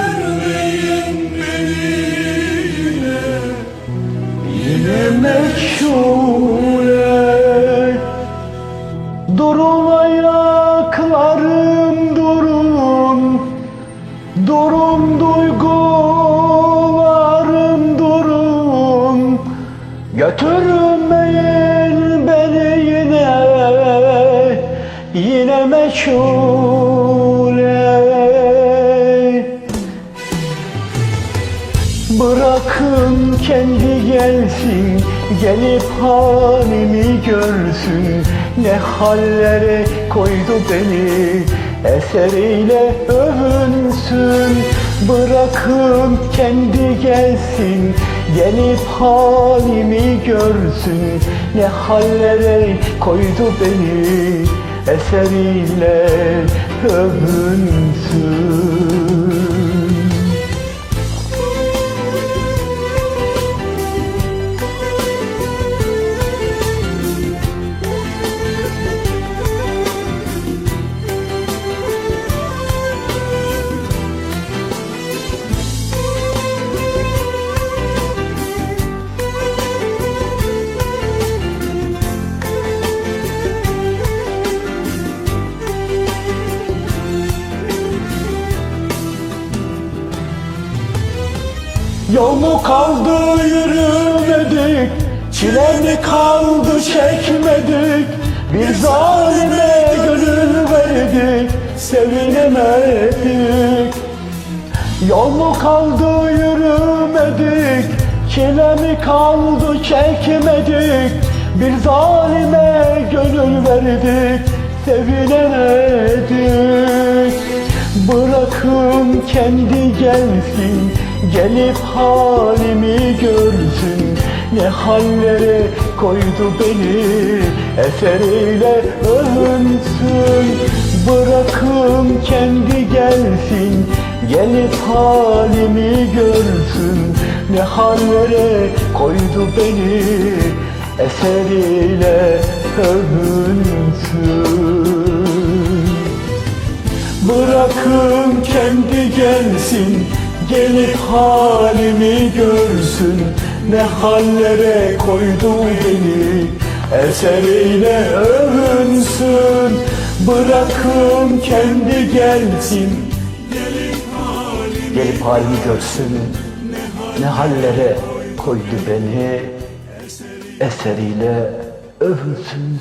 Götürmeyin beni yine. Yine meçhule Durun ayaklarım durun. Durun duygularım durun. Götürmeyin beni yine. Yine meçhule Bırakın kendi gelsin Gelip halimi görsün. Ne hallere koydu beni Eseriyle övünsün. Bırakın kendi gelsin Gelip halimi görsün. Ne hallere koydu beni Eseriyle övünsün Yol mu kaldı yürümedik. Çile mi kaldı çekmedik. Bir zalime gönül verdik. Sevinemedik. Yol mu kaldı yürümedik. Çile mi kaldı çekmedik. Bir zalime gönül verdik. Sevinemedik. Bırakın kendi gelsin Gelip halimi görsün Ne hallere koydu beni Eseriyle övünsün Bırakın kendi gelsin Gelip halimi görsün Ne hallere koydu beni Eseriyle övünsün Bırakın kendi gelsin Gelip halimi görsün. Ne hallere koydu beni Eseriyle övünsün. Bırakın kendi gelsin. Gelip halimi görsün. Ne hallere koydu beni Eseriyle övünsün